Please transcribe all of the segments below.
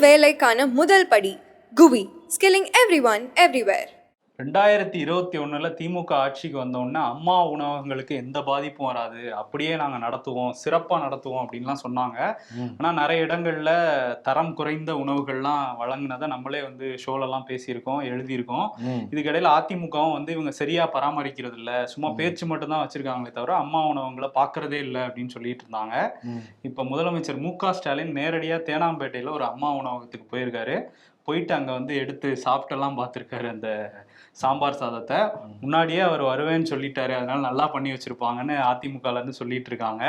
வேலைக்கான முதல் படி குவி ஸ்கில்லிங் எவ்ரி ஒன் எவ்ரிவேர் ரெண்டாயிரத்தி இருபத்தி ஒண்ணுல திமுக ஆட்சிக்கு வந்த உடனே அம்மா உணவகங்களுக்கு எந்த பாதிப்பும் வராது. அப்படியே நாங்க நடத்துவோம் சிறப்பா நடத்துவோம் அப்படின்லாம் சொன்னாங்க. ம். ஆனா நிறைய இடங்கள்ல தரம் குறைந்த உணவுகள்லாம் வழங்குனதை நம்மளே வந்து ஷோலெல்லாம் பேசியிருக்கோம் எழுதியிருக்கோம். இதுக்கிடையில அதிமுகவும் வந்து இவங்க சரியா பராமரிக்கிறது இல்ல சும்மா பேச்சு மட்டும் தான் வச்சிருக்காங்களே தவிர அம்மா உணவகங்களை பாக்குறதே இல்லை அப்படின்னு சொல்லிட்டு இருந்தாங்க. இப்ப முதலமைச்சர் மு ஸ்டாலின் நேரடியா தேனாம்பேட்டையில ஒரு அம்மா உணவகத்துக்கு போயிருக்காரு. போயிட்டு அங்க வந்து எடுத்து சாப்பிட்டெல்லாம் பார்த்திருக்காரு அந்த சாம்பார் சாதத்தை முன்னாடியே அவர் வருவேன்னு சொல்லிட்டாரு. அதனால நல்லா பண்ணி வச்சிருப்பாங்கன்னு அதிமுகல இருந்து சொல்லிட்டு இருக்காங்க.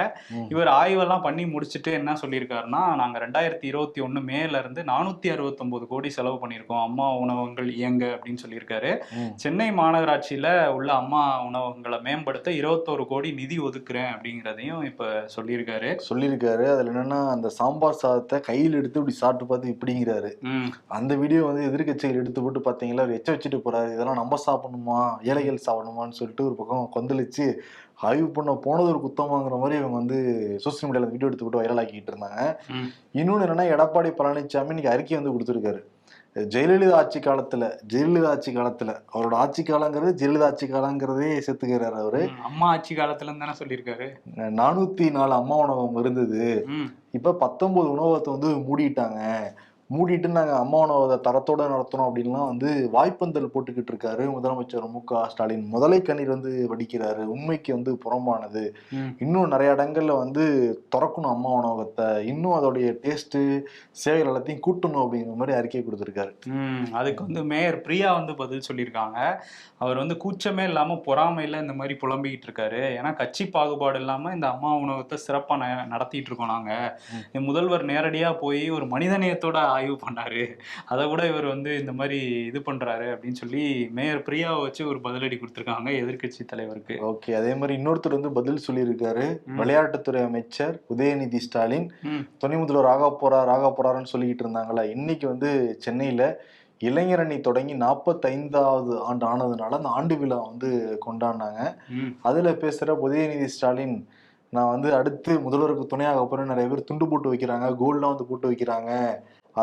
இவர் ஆய்வெல்லாம் பண்ணி முடிச்சுட்டு என்ன சொல்லியிருக்காருன்னா நாங்க ரெண்டாயிரத்தி இருபத்தி ஒண்ணு மேல இருந்து நானூத்தி அறுபத்தொன்பது கோடி செலவு பண்ணியிருக்கோம். அம்மா உணவகங்கள் இயங்க அப்படின்னு சொல்லியிருக்காரு. சென்னை மாநகராட்சியில உள்ள அம்மா உணவகங்களை மேம்படுத்த இருபத்தோரு கோடி நிதி ஒதுக்குறேன் அப்படிங்கிறதையும் இப்ப சொல்லியிருக்காரு. சொல்லியிருக்காரு. அதுல என்னன்னா அந்த சாம்பார் சாதத்தை கையில் எடுத்து இப்படி சாப்பிட்டு பார்த்து இப்படிங்கிறாரு. அந்த வீடியோ வந்து எதிர்க்கட்சிகள் எடுத்து போட்டு பாத்தீங்களா அவர் எச்ச வச்சுட்டு போறாரு. இதெல்லாம் நம்ம சாப்பிடணுமா? ஏழைகள் சாப்பிடணுமான்னு சொல்லிட்டு ஒரு பக்கம் கொந்தளிச்சு ஆய்வு பண்ண போனது ஒரு குத்தமாங்கிற மாதிரி இவங்க வந்து சோசியல் மீடியால வீடியோ எடுத்து போட்டு வைரல் ஆக்கிட்டு இருந்தாங்க. ம். இன்னொன்னு என்னன்னா எடப்பாடி பழனிசாமி இன்னைக்கு அறிக்கை வந்து கொடுத்துருக்காரு. ஜெயலலிதா ஆட்சி காலத்துல ஜெயலலிதா ஆட்சி காலத்துல அவரோட ஆட்சி காலங்கிறது ஜெயலலிதா ஆட்சி காலங்கிறதே செத்துக்கிறாரு அவரு. அம்மா ஆட்சி காலத்துல இருந்து தானே சொல்லியிருக்காரு. நானூத்தி நாலு அம்மா உணவகம் இருந்தது. இப்ப பத்தொன்பது உணவகத்தை வந்து மூடிட்டாங்க. மூடிட்டு நாங்க அம்மா உணவகத்தை தரத்தோட நடத்தணும் அப்படின்லாம் வந்து வாய்ப்பந்தல் போட்டுக்கிட்டு இருக்காரு. முதலமைச்சர் மு க ஸ்டாலின் முதலை கண்ணீர் வந்து வடிக்கிறாரு. உண்மைக்கு வந்து புறம்பானது. இன்னும் நிறைய இடங்கள்ல வந்து திறக்கணும் அம்மா உணவகத்தை. இன்னும் அதோடைய டேஸ்ட் சேவைகள் எல்லாத்தையும் கூட்டணும் அப்படிங்கிற மாதிரி அறிக்கை கொடுத்துருக்காரு. அதுக்கு வந்து மேயர் பிரியா வந்து பதில் சொல்லியிருக்காங்க. அவர் வந்து கூச்சமே இல்லாம பொறாமையில இந்த மாதிரி புலம்பிக்கிட்டு இருக்காரு. ஏன்னா கட்சி பாகுபாடு இல்லாம இந்த அம்மா உணவகத்தை சிறப்பா ந- நடத்திட்டு இருக்கோம் நாங்க. இந்த முதல்வர் நேரடியா போய் ஒரு மனிதநேயத்தோட ஆய்வு பண்ணாரு. அதை கூட இவர் வந்து இந்த மாதிரி இது பண்றாரு அப்படின்னு சொல்லி மேயர் பிரியாவை வச்சு ஒரு பதிலடி கொடுத்திருக்காங்க எதிர்க்கட்சி தலைவருக்கு. ஓகே அதே மாதிரி இன்னொருத்தர் வந்து பதில் சொல்லியிருக்காரு. விளையாட்டுத்துறை அமைச்சர் உதயநிதி ஸ்டாலின். துணை முதல்வர் ஆக போறார் ஆக போறாருன்னு சொல்லிக்கிட்டு இருந்தாங்களா இன்னைக்கு வந்து சென்னையில இளைஞரணி தொடங்கி நாற்பத்தைந்தாவது ஆண்டு ஆனதுனால அந்த ஆண்டு விழா வந்து கொண்டாடினாங்க. அதுல பேசுற உதயநிதி ஸ்டாலின் நான் வந்து அடுத்து முதல்வருக்கு துணையாக போறேன் நிறைய பேர் துண்டு போட்டு வைக்கிறாங்க கோல்ட்லாம் வந்து போட்டு வைக்கிறாங்க.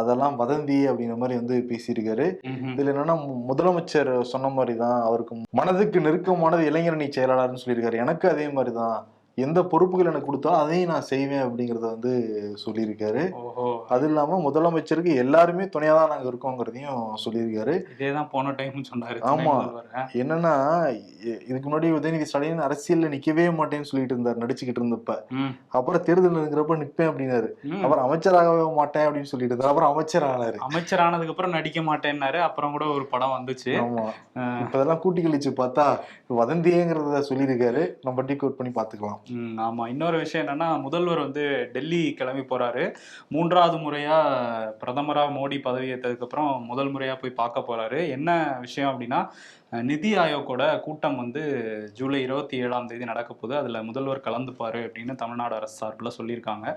அதெல்லாம் வதந்தி அப்படிங்கிற மாதிரி வந்து பேசியிருக்காரு. இதுல என்னன்னா முதலமைச்சர் சொன்ன மாதிரி தான் அவருக்கு மனதுக்கு நெருக்கமானது இளைஞரணி செயலாளர்னு சொல்லியிருக்காரு. எனக்கு அதே மாதிரி தான் எந்த பொறுப்புகள் எனக்கு கொடுத்தா அதையும் நான் செய்வேன் அப்படிங்கறத வந்து சொல்லியிருக்காரு. அது இல்லாம முதலமைச்சருக்கு எல்லாருமே துணையா தான் நாங்க இருக்கோங்கிறதையும் சொல்லியிருக்காரு. இதேதான் போன டைம் சொன்னாரு ஆமா. என்னன்னா இதுக்கு முன்னாடி உதயநிதி ஸ்டாலின் அரசியல்ல நிக்கவே மாட்டேன்னு சொல்லிட்டு இருந்தார் நடிச்சுக்கிட்டு இருந்தப்ப. அப்புறம் தேர்தல் இருக்கிறப்ப நிப்பேன் அப்படின்னாரு. அப்புறம் அமைச்சராகவே மாட்டேன் அப்படின்னு சொல்லிட்டு இருந்தார். அப்புறம் அமைச்சர் ஆனாரு. அமைச்சர் ஆனதுக்கு அப்புறம் நடிக்க மாட்டேன்னாரு. அப்புறம் கூட ஒரு படம் வந்துச்சு. ஆமா. இப்ப இதெல்லாம் கூட்டி கழிச்சு பார்த்தா வதந்தியேங்கிறத சொல்லியிருக்காரு. நம்ம டிக் அவுட் பண்ணி பாத்துக்கலாம் ஆமாம் ஆமா. இன்னொரு விஷயம் என்னன்னா முதல்வர் வந்து டெல்லி கிளம்பி போறாரு. மூன்றாவது முறையா பிரதமரா மோடி பதவி அப்புறம் முதல் முறையா போய் பார்க்க போறாரு. என்ன விஷயம் அப்படின்னா நிதி ஆயோக்கோட கூட்டம் வந்து ஜூலை இருபத்தி ஏழாம் தேதி நடக்க போகுது. அதுல முதல்வர் கலந்துப்பாரு அப்படின்னு தமிழ்நாடு அரசு சார்பில் சொல்லியிருக்காங்க.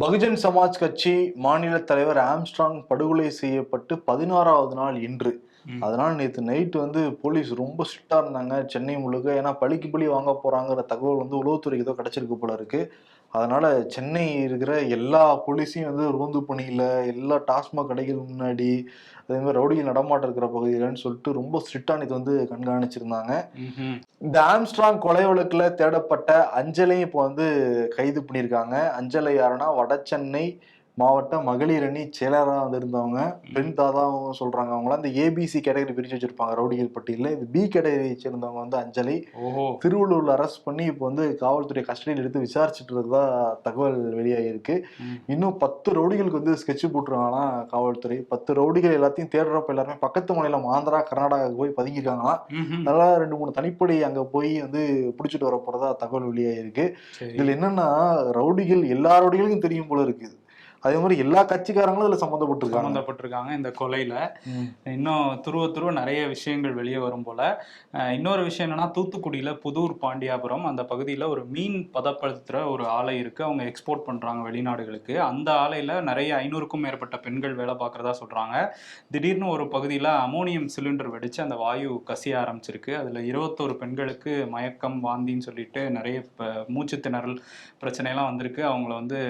பகுஜன் சமாஜ் கட்சி மாநில தலைவர் ஆம்ஸ்ட்ராங் படுகொலை செய்யப்பட்டு பதினாறாவது நாள் இன்று. அதனால நேற்று நைட் வந்து போலீஸ் ரொம்ப ஸ்ட்ரிக்டா இருந்தாங்க. சென்னை முழுக்க ஏன்னா பழிக்கு பழி வாங்க போறாங்கிற தகவல் வந்து உளவுத்துறைக்கு ஏதோ கிடைச்சிருக்கு போல இருக்கு. அதனால சென்னை இருக்கிற எல்லா போலீஸையும் வந்து ரோந்து பணியில எல்லா டாஸ்மாக் கடைகள் முன்னாடி அதே மாதிரி ரவுடிகள் நடமாட்டம் இருக்கிற பகுதிகள்னு சொல்லிட்டு ரொம்ப ஸ்ட்ரிக்டா நேற்று வந்து கண்காணிச்சிருந்தாங்க. இந்த ஆம்ஸ்ட்ராங் கொலை வழக்குல தேடப்பட்ட அஞ்சலையும் இப்போ வந்து கைது பண்ணியிருக்காங்க. அஞ்சலை யாருன்னா வடசென்னை மாவட்ட மகளிர் அணி செயலராக வந்து இருந்தவங்க பெண் தாதாவும் சொல்றாங்க. அவங்கள அந்த ஏபிசி கேட்டகரி பிரிச்சு வச்சிருப்பாங்க ரவுடிகள் பட்டியலில். இது பி கேட்டகரியை சேர்ந்தவங்க வந்து அஞ்சலி. திருவள்ளூர்ல அரெஸ்ட் பண்ணி இப்போ வந்து காவல்துறை கஸ்டடியில் எடுத்து விசாரிச்சுட்டு இருக்கதா தகவல் வெளியாகிருக்கு. இன்னும் பத்து ரவுடிகளுக்கு வந்து ஸ்கெட்ச் போட்டுருக்காங்களாம் காவல்துறை. பத்து ரவுடிகள் எல்லாத்தையும் தேடுறப்ப எல்லாருமே பக்கத்து மாநிலம் ஆந்திரா கர்நாடகாவுக்கு போய் பதுங்கியிருக்காங்களாம். ம்ஹும். அதனால ரெண்டு மூணு தனிப்படை அங்க போய் வந்து பிடிச்சிட்டு வர போறதா தகவல் வெளியாயிருக்கு. சரி. இதுல என்னன்னா ரவுடிகள் எல்லா ரவுடிகளுக்கும் தெரியும் போல இருக்குது. அதே மாதிரி எல்லா கட்சிக்காரங்களும் இதுல சம்மந்தப்பட்டிருக்காங்க. சம்மந்தப்பட்டிருக்காங்க இந்த கொலையில. இன்னும் துருவ துருவ நிறைய விஷயங்கள் வெளியே வரும் போல. இன்னொரு விஷயம் என்னன்னா தூத்துக்குடியில புதூர் பாண்டியாபுரம் அந்த பகுதியில ஒரு மீன் பதப்படுத்துற ஒரு ஆலை இருக்கு. அவங்க எக்ஸ்போர்ட் பண்றாங்க வெளிநாடுகளுக்கு. அந்த ஆலையில நிறைய ஐநூறுக்கும் மேற்பட்ட பெண்கள் வேலை பார்க்கறதா சொல்றாங்க. திடீர்னு ஒரு பகுதியில அமோனியம் சிலிண்டர் வெடிச்சு அந்த வாயு கசிய ஆரம்பிச்சிருக்கு. அதுல இருபத்தோரு பெண்களுக்கு மயக்கம் வாந்தின்னு சொல்லிட்டு நிறைய மூச்சு திணறல் பிரச்சனையெல்லாம் வந்திருக்கு. அவங்கள வந்து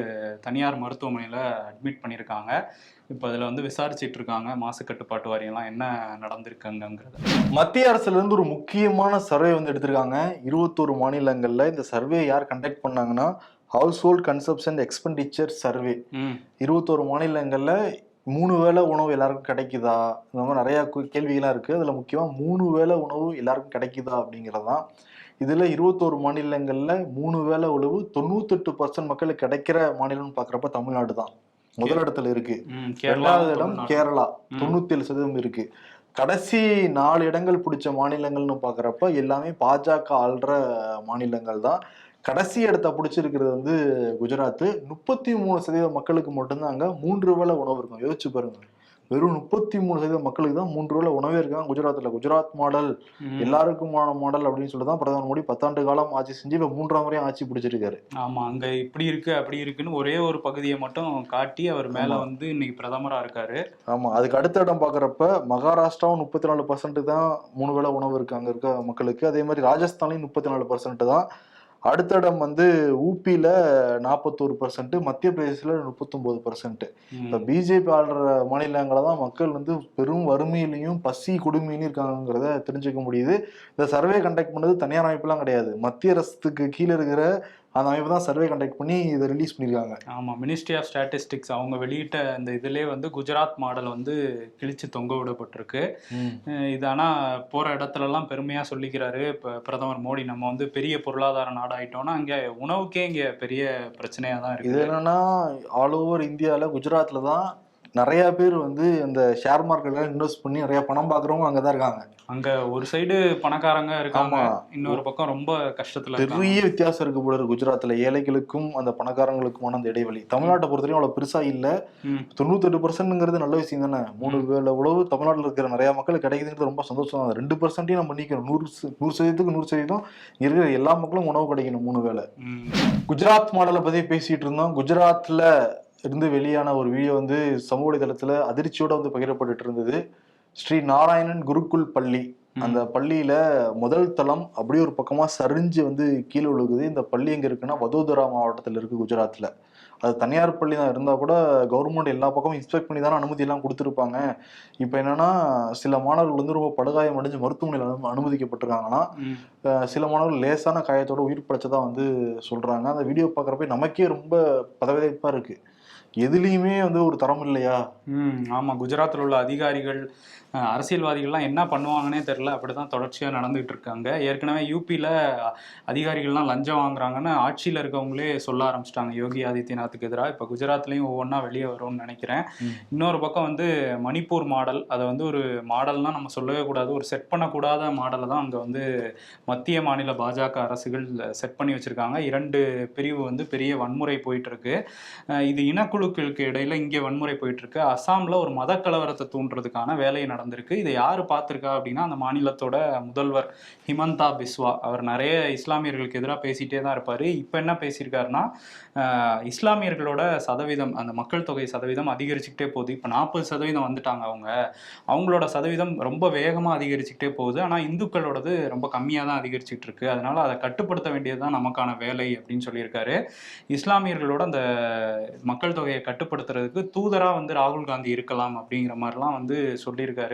தனியார் மருத்துவமனையில அட்மிட் பண்ணியிருக்காங்க. இப்போ அதில் வந்து விசாரிச்சிட்டு இருக்காங்க மாசு கட்டுப்பாட்டு வாரியம்லாம் என்ன நடந்திருக்குங்கிறது மத்திய அரசுல இருந்து ஒரு முக்கியமான சர்வே வந்து எடுத்திருக்காங்க. இருபத்தோரு மாநிலங்கள்ல இந்த சர்வே யார் கண்டக்ட் பண்ணாங்கன்னா household consumption expenditure survey இருபத்தோரு மாநிலங்கள்ல மூணு வேளை உணவு எல்லாருக்கும் கிடைக்குதா? இந்த மாதிரி நிறைய கு- கேள்விகள்லாம் இருக்கு. அதுல முக்கியமா மூணு வேளை உணவு எல்லாருக்கும் கிடைக்குதா அப்படிங்கறதுதான் இதுல இருபத்தோரு மாநிலங்கள்ல மூணு வேளை உணவு தொண்ணூத்தெட்டு பர்சன்ட் மக்களுக்கு கிடைக்கிற மாநிலம்னு பாக்குறப்ப தமிழ்நாடு தான் முதல் இடத்துல இருக்கு இரண்டாவது இடம். கேரளா. தொண்ணூத்தி ஏழு சதவீதம் இருக்கு. கடைசி நாலு இடங்கள் பிடிச்ச மாநிலங்கள்னு பாக்குறப்ப எல்லாமே பாஜக ஆள்ற மாநிலங்கள் தான். கடைசி இடத்த பிடிச்சிருக்கிறது வந்து குஜராத் முப்பத்தி மூணு சதவீத மக்களுக்கு மட்டும்தான் அங்க மூன்று வேளை உணவு இருக்கும். யோசிச்சு பாருங்க. வெறும் முப்பத்தி மூணு சதவீத மக்களுக்கு தான் மூன்று வேளை உணவே இருக்காங்க குஜராத்ல. குஜராத் மாடல். எல்லாருக்குமான மாடல் அப்படின்னு சொல்லி தான் பிரதமர் மோடி பத்தாண்டு காலம் ஆட்சி செஞ்சு இப்ப மூன்றாம் முறையும் ஆட்சி பிடிச்சிருக்காரு. ஆமா அங்க இப்படி இருக்கு அப்படி இருக்குன்னு ஒரே ஒரு பகுதியை மட்டும் காட்டி அவர் மேல. வந்து இன்னைக்கு பிரதமரா இருக்காரு. ஆமா அதுக்கு அடுத்த இடம் பாக்குறப்ப மகாராஷ்டிராவும் முப்பத்தி நாலு பர்சன்ட் தான் மூணு வேளை உணவு இருக்கு அங்க இருக்க மக்களுக்கு. அதே மாதிரி ராஜஸ்தான்லயும் முப்பத்தி நாலு பர்சன்ட் தான் அடுத்த இடம் வந்து ஊபியில நாற்பத்தோரு பர்சன்ட் மத்திய பிரதேசத்துல முப்பத்தொன்பது பர்சன்ட். இப்ப பிஜேபி ஆள்ற மாநிலங்கள தான் மக்கள் வந்து பெரும் வறுமையிலையும் பசி கொடுமையிலையும் இருக்காங்கிறத தெரிஞ்சுக்க முடியுது. இந்த சர்வே கண்டக்ட் பண்ணது தனியார் அமைப்புலாம் கிடையாது. மத்திய அரசுக்கு கீழே இருக்கிற அந்த அமைப்பு தான் சர்வே கண்டக்ட் பண்ணி இதை ரிலீஸ் பண்ணியிருக்காங்க ஆமா மினிஸ்ட்ரி ஆஃப் ஸ்டாட்டிஸ்டிக்ஸ் அவங்க வெளியிட்ட அந்த இதுலயே வந்து குஜராத் மாடல் வந்து கிழிச்சு தொங்க விடப்பட்டிருக்கு. இது ஆனா போற இடத்துல எல்லாம் பெருமையா சொல்லிக்கிறாரு. இப்ப பிரதமர் மோடி நம்ம வந்து பெரிய பொருளாதார நாடு ஆயிட்டோம்னா அங்க உணவுக்கே இங்க பெரிய பிரச்சனையா தான் இது இருக்கு என்னன்னா ஆல் ஓவர் இந்தியால குஜராத்ல தான் நிறைய பேர் வந்து இந்த ஷேர் மார்க்கெட்ல இன்வெஸ்ட் பண்ணி நிறைய பணம் பாக்குறவங்க அங்கதான் இருக்காங்க. அங்க ஒரு சைடு பணக்காரங்க இருக்காங்க. இன்னொரு பக்கம் ரொம்ப கஷ்டத்துல பெரிய வித்தியாசம் இருக்கு போல இருக்கு குஜராத்ல. ஏழைகளுக்கும் அந்த பணக்காரங்களுக்குமான அந்த இடைவெளி. தமிழ்நாட்டை பொறுத்தவரைக்கும் அவ்வளவு பெருசா இல்ல. தொண்ணூத்தெட்டு பர்சன்ட்ங்கிறது நல்ல விஷயம் தானே? மூணு வேளை உழவு தமிழ்நாட்டுல இருக்கிற நிறைய மக்கள் கிடைக்குதுங்கிறது ரொம்ப சந்தோஷம் தான். ரெண்டு பர்சன்டையும் நம்ம பண்ணிக்கணும் நூறு நூறு சதவீதத்துக்கு நூறு சதவீதம் இருக்கிற எல்லா மக்களும் உணவு கிடைக்கணும் மூணு ம். குஜராத் மாடலை பத்தி பேசிட்டு இருந்தோம். குஜராத்ல இருந்து வெளியான ஒரு வீடியோ வந்து சமூக வலைதளத்துல அதிர்ச்சியோட வந்து பகிரப்பட்டுட்டு இருந்தது ஸ்ரீ நாராயணன் குருகுல் பள்ளி. அந்த பள்ளியில முதல் தளம் அப்படியே ஒரு பக்கமா சரிஞ்சு வந்து கீழே விழுகுது. இந்த பள்ளி எங்க இருக்குன்னா வதோதரா மாவட்டத்துல இருக்கு குஜராத்ல. அது தனியார் பள்ளி தான். இருந்தா கூட கவர்மெண்ட் எல்லா பக்கமும் இன்ஸ்பெக்ட் பண்ணி தானே அனுமதி எல்லாம் கொடுத்துருப்பாங்க. இப்போ என்னன்னா சில மாணவர்கள் வந்து ரொம்ப படுகாயம் அடைஞ்சு மருத்துவமனையில் அனு- அனுமதிக்கப்பட்டிருக்காங்கன்னா சில மாணவர்கள் லேசான காயத்தோட உயிர் பிழைச்சதா வந்து சொல்றாங்க. அந்த வீடியோ பார்க்குறப்ப நமக்கே ரொம்ப பதவிதைப்பா இருக்கு. எதுலேயுமே வந்து ஒரு தரம் இல்லையா? ம் குஜராத்தில் உள்ள அதிகாரிகள் அரசியல்வாதிகள்லாம் என்ன பண்ணுவாங்கன்னே தெரில அப்படிதான் தொடர்ச்சியா நடந்துகிட்டு இருக்காங்க ஏற்கனவே யூபியில் அதிகாரிகள்லாம் லஞ்சம் வாங்குறாங்கன்னு ஆட்சியில் இருக்கவங்களே சொல்ல ஆரம்பிச்சிட்டாங்க. யோகி ஆதித்யநாத்துக்கு எதிராக இப்போ குஜராத்லேயும் ஒவ்வொன்றா வெளியே வரும்னு நினைக்கிறேன். இன்னொரு பக்கம் வந்து மணிப்பூர் மாடல். அதை வந்து ஒரு மாடல்னா நம்ம சொல்லவே கூடாது. ஒரு செட் பண்ணக்கூடாத மாடலை தான் அங்கே வந்து மத்திய மாநில பாஜக அரசுகள் செட் பண்ணி வச்சிருக்காங்க. இரண்டு பிரிவு வந்து பெரிய வன்முறை போயிட்டு இருக்கு அஹ் இது இனக்குழுக்களுக்கு இடையில இங்கே வன்முறை போயிட்டு இருக்கு அசாம்ல ஒரு மத கலவரத்தை தூண்டுறதுக்கான வேலை நடந்திருக்கு இதை யார் பார்த்துருக்கா அப்படின்னா அந்த மாநிலத்தோட முதல்வர் ஹிமந்தா பிஸ்வா. அவர் நிறைய இஸ்லாமியர்களுக்கு எதிராக பேசிகிட்டே தான் இருப்பார். இப்போ என்ன பேசியிருக்காருன்னா இஸ்லாமியர்களோட சதவீதம் அந்த மக்கள் தொகை சதவீதம் அதிகரிச்சுக்கிட்டே போகுது. இப்போ நாற்பது சதவீதம் வந்துட்டாங்க அவங்க. அவங்களோட சதவீதம் ரொம்ப வேகமாக அதிகரிச்சுக்கிட்டே போகுது. ஆனால் இந்துக்களோடது ரொம்ப கம்மியாக தான் அதிகரிச்சுட்டு இருக்கு. அதனால அதை கட்டுப்படுத்த வேண்டியது தான் நமக்கான வேலை அப்படின்னு சொல்லியிருக்காரு. இஸ்லாமியர்களோட அந்த மக்கள் தொகையை கட்டுப்படுத்துறதுக்கு தூதராக வந்து ராகுல் காந்தி இருக்கலாம் அப்படிங்கிற மாதிரிலாம் வந்து சொல்லியிருக்காரு.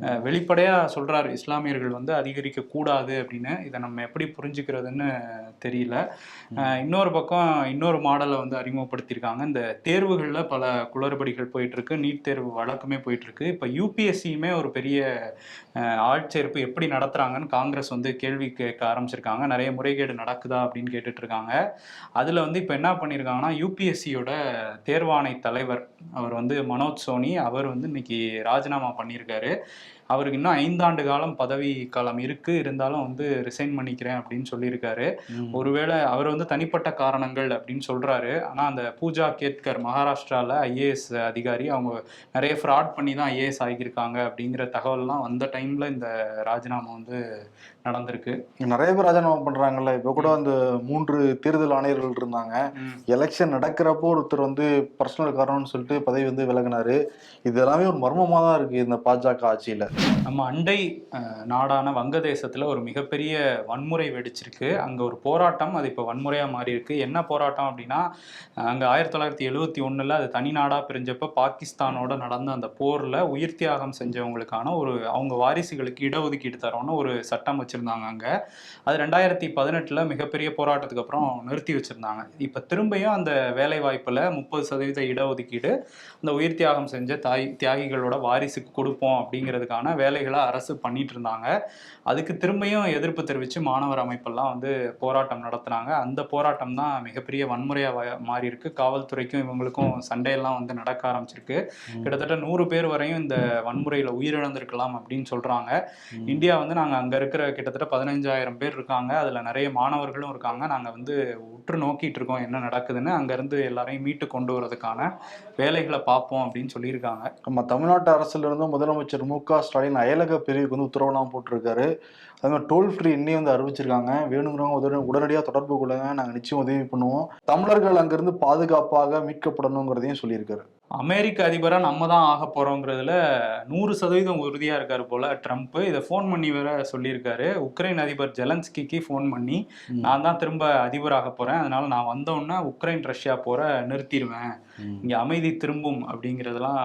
அஹ் வெளிப்படையா சொல்றாரு இஸ்லாமியர்கள் வந்து அதிகரிக்க கூடாது அப்படின்னு. இதை நம்ம எப்படி புரிஞ்சுக்கிறதுன்னு தெரியல. இன்னொரு பக்கம் இன்னொரு மாடலை வந்து அறிமுகப்படுத்தியிருக்காங்க. இந்த தேர்வுகளில் பல குளறுபடிகள் போயிட்டு இருக்கு நீட் தேர்வு வழக்குமே போயிட்டு இருக்கு இப்போ யூபிஎஸ்சியுமே ஒரு பெரிய ஆட்சேர்ப்பு எப்படி நடத்துறாங்கன்னு காங்கிரஸ் வந்து கேள்வி கேட்க ஆரம்பிச்சிருக்காங்க. நிறைய முறைகேடு நடக்குதா அப்படின்னு கேட்டுட்டு இருக்காங்க அதில் வந்து இப்போ என்ன பண்ணியிருக்காங்கன்னா யூபிஎஸ்சியோட தேர்வாணை தலைவர் அவர் வந்து மனோஜ் சோனி அவர் வந்து இன்னைக்கு ராஜினாமா பண்ணியிருக்காரு. அவருக்கு இன்னும் ஐந்தாண்டு காலம் பதவி காலம் இருக்கு. இருந்தாலும் வந்து ரிசைன் பண்ணிக்கிறேன் அப்படின்னு சொல்லியிருக்காரு. ஒருவேளை அவர் வந்து தனிப்பட்ட காரணங்கள் அப்படின்னு சொல்றாரு. ஆனா அந்த பூஜா கேத்கர் மகாராஷ்டிரால ஐஏஎஸ் அதிகாரி அவங்க நிறைய ஃப்ராட் பண்ணி தான் ஐஏஎஸ் ஆகியிருக்காங்க அப்படிங்கிற தகவல்லாம் வந்த டைம்ல இந்த ராஜினாமா வந்து நடந்திருக்கு. நிறைய பேர் ராஜினாமா பண்றாங்கல்ல. இப்ப கூட அந்த மூன்று தேர்தல் ஆணையர்கள் இருந்தாங்க. எலெக்ஷன் நடக்கிறப்போ ஒருத்தர் வந்து பர்சனல் காரணம்னு சொல்லிட்டு பதவி வந்து விலகினாரு. இது எல்லாமே ஒரு மர்மமா தான் இருக்கு இந்த பாஜக ஆட்சியில. நம்ம அண்டை நாடான வங்கதேசத்துல ஒரு மிகப்பெரிய வன்முறை வெடிச்சிருக்கு. அங்க ஒரு போராட்டம் அது இப்போ வன்முறையா மாறி இருக்கு என்ன போராட்டம் அப்படின்னா அங்க ஆயிரத்தி தொள்ளாயிரத்தி எழுவத்தி ஒண்ணுல அது தனி நாடா பிரிஞ்சப்ப பாகிஸ்தானோட நடந்த அந்த போர்ல உயிர் தியாகம் செஞ்சவங்களுக்கான ஒரு அவங்க வாரிசுகளுக்கு இடஒதுக்கீடு தரோன்னு ஒரு சட்டம் வச்சிருந்தாங்க அங்க. அது ரெண்டாயிரத்தி பதினெட்டுல மிகப்பெரிய போராட்டத்துக்கு அப்புறம் நிறுத்தி வச்சிருந்தாங்க. இப்ப திரும்பியும் அந்த வேலை வாய்ப்புல முப்பது சதவீத இடஒதுக்கீடு அந்த உயிர் தியாகம் செஞ்ச தாய் தியாகிகளோட வாரிசுக்கு கொடுப்போம் அப்படிங்கிறதுக்கான வேலைகளை அரசு பண்ணிட்டு இருந்தாங்க. அதுக்கு திரும்பியும் எதிர்ப்பு தெரிவித்து மாணவர் அமைப்பெல்லாம் வந்து போராட்டம் நடத்துனாங்க. அந்த போராட்டம் தான் மிகப்பெரிய வன்முறையாக மாறி இருக்கு காவல்துறைக்கும் இவங்களுக்கும் சண்டையெல்லாம் வந்து நடக்க ஆரம்பிச்சிருக்கு. கிட்டத்தட்ட நூறு பேர் வரையும் இந்த வன்முறையில் உயிரிழந்திருக்கலாம் அப்படின்னு சொல்றாங்க. இந்தியா வந்து நாங்கள் அங்கே இருக்கிற கிட்டத்தட்ட பதினஞ்சாயிரம் பேர் இருக்காங்க. அதில் நிறைய மாணவர்களும் இருக்காங்க. நாங்கள் வந்து உற்று நோக்கிட்டு இருக்கோம் என்ன நடக்குதுன்னு. அங்கேருந்து எல்லாரையும் மீட்டு கொண்டு வரதுக்கான வேலைகளை பார்ப்போம் அப்படின்னு சொல்லியிருக்காங்க. நம்ம தமிழ்நாட்டு அரசுலேருந்து முதலமைச்சர் மு க ஸ்டாலின் அயலக பிரிவுக்கு வந்து உத்தரவுலாம் போட்டிருக்காரு. அது டோல் ஃப்ரீ எண்ணையும் வந்து அறிவிச்சிருக்காங்க. வேணுங்கிறவங்க உடனடியாக தொடர்பு கொள்ளுங்க. நாங்கள் நிச்சயம் உதவி பண்ணுவோம். தமிழர்கள் அங்கேருந்து பாதுகாப்பாக மீட்கப்படணுங்கிறதையும் சொல்லியிருக்காரு. அமெரிக்க அதிபரா நம்ம தான் ஆக போறோங்கிறதுல நூறு சதவீதம் உறுதியா இருக்காரு போல ட்ரம்ப் இதை ஃபோன் பண்ணி வேற சொல்லியிருக்காரு உக்ரைன் அதிபர் ஜெலன்ஸ்கிக்கு ஃபோன் பண்ணி நான் தான் திரும்ப அதிபராக போறேன் அதனால நான் வந்தோடனே உக்ரைன் ரஷ்யா போற நிறுத்திடுவேன் இங்க அமைதி திரும்பும் அப்படிங்கறதெல்லாம்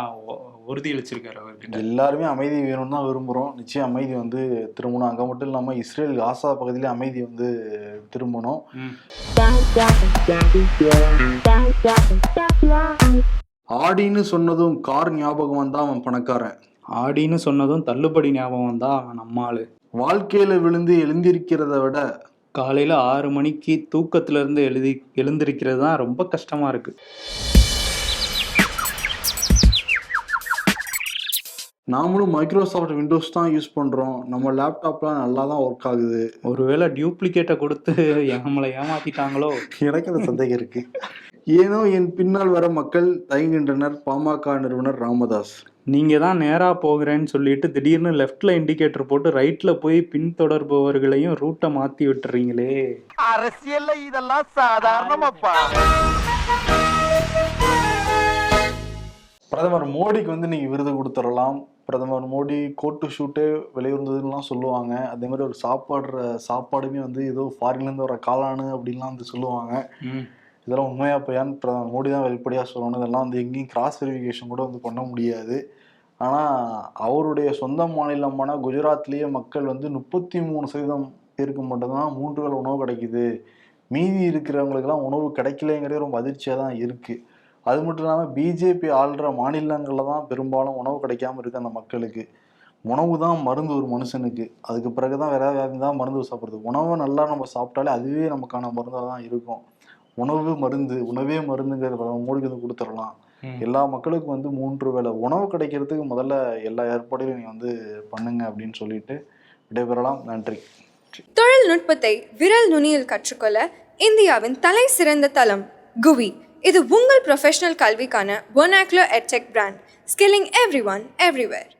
உறுதியளிச்சிருக்காரு அவர்கிட்ட எல்லாருமே அமைதி வேணும்னு தான் விரும்புகிறோம் நிச்சயம் அமைதி வந்து திரும்பணும் அங்கே மட்டும் இல்லாமல் இஸ்ரேல் காசா பகுதியிலே அமைதி வந்து திரும்பணும். ஆடின்னு சொன்னதும் கார் ஞாபகம் வந்தா அவன் பணக்காரன். ஆடின்னு சொன்னதும் தள்ளுபடி ஞாபகம் தான் அவன் நம்மாளு. வாழ்க்கையில விழுந்து எழுந்திருக்கிறத விட காலையில ஆறு மணிக்கு தூக்கத்துல இருந்து எழுதி எழுந்திருக்கிறது தான் ரொம்ப கஷ்டமா இருக்கு. நாமளும் மைக்ரோசாஃப்ட் விண்டோஸ் தான் யூஸ் பண்றோம். நம்ம லேப்டாப்லாம் நல்லா தான் ஒர்க் ஆகுது. ஒருவேளை டியூப்ளிகேட்டை கொடுத்து நம்மளை ஏமாத்திட்டாங்களோ? எனக்கு அந்த சந்தேகம் இருக்கு. ஏனோ என் பின்னால் வர மக்கள் தயங்குகின்றனர். பாமக நிறுவனர் ராமதாஸ். நீங்க தான் நேரா போகிறேன்னு சொல்லிட்டு திடீர்னு லெஃப்ட்ல இண்டிகேட்டர் போட்டு ரைட்ல போய் பின்தொடர்பவர்களையும் ரூட்டை மாத்தி விட்டுறீங்களே. அரசியல்ல இதெல்லாம் சாதாரணமாப்பா. பிரதமர் மோடிக்கு வந்து நீங்க விருது கொடுத்துடலாம். பிரதமர் மோடி கோட்டு ஷூட்டே வெளியுறந்ததுலாம் சொல்லுவாங்க. அதே மாதிரி ஒரு சாப்பாடுற சாப்பாடுமே வந்து ஏதோ ஃபாரின்லேருந்து வர காளானு அப்படின்லாம் வந்து சொல்லுவாங்க. இதெல்லாம் உண்மையா பையான்னு பிரதமர் மோடி தான் வெளிப்படையாக சொல்லணும். இதெல்லாம் வந்து எங்கேயும் கிராஸ் வெரிஃபிகேஷன் கூட வந்து பண்ண முடியாது. ஆனால் அவருடைய சொந்த மாநிலமான குஜராத்லேயே மக்கள் வந்து முப்பத்தி மூணு சதவீதம் பேருக்கு மட்டும்தான் மூன்று கால் உணவு கிடைக்குது. மீதி இருக்கிறவங்களுக்கெல்லாம் உணவு கிடைக்கலங்கிறதே ரொம்ப அதிர்ச்சியாக தான் இருக்குது அது மட்டும் இல்லாமல் பிஜேபி ஆள்ற மாநிலங்களில் தான் பெரும்பாலும் உணவு கிடைக்காம இருக்குது அந்த மக்களுக்கு. உணவு தான் மருந்து ஒரு மனுஷனுக்கு. அதுக்கு பிறகு தான் வேற வேறு தான் மருந்து சாப்பிட்றது. உணவை நல்லா நம்ம சாப்பிட்டாலே அதுவே நமக்கான மருந்தாக தான் இருக்கும். உணவு மருந்து உணவே மருந்துங்கிற மோடிக்கு வந்து கொடுத்துடலாம். எல்லா மக்களுக்கும் வந்து மூன்று வேளை உணவு கிடைக்கிறதுக்கு முதல்ல எல்லா ஏற்பாடையும் நீங்கள் வந்து பண்ணுங்க அப்படின்னு சொல்லிட்டு விடைபெறலாம். நன்றி. தொழில்நுட்பத்தை விரல் நுனியில் கற்றுக்கொள்ள இந்தியாவின் தலை சிறந்த தளம் குவி. இது உங்கள் ப்ரொஃபஷனல் கல்விக்கான ஒனாக்லோ எட்செக் brand skilling every one everywhere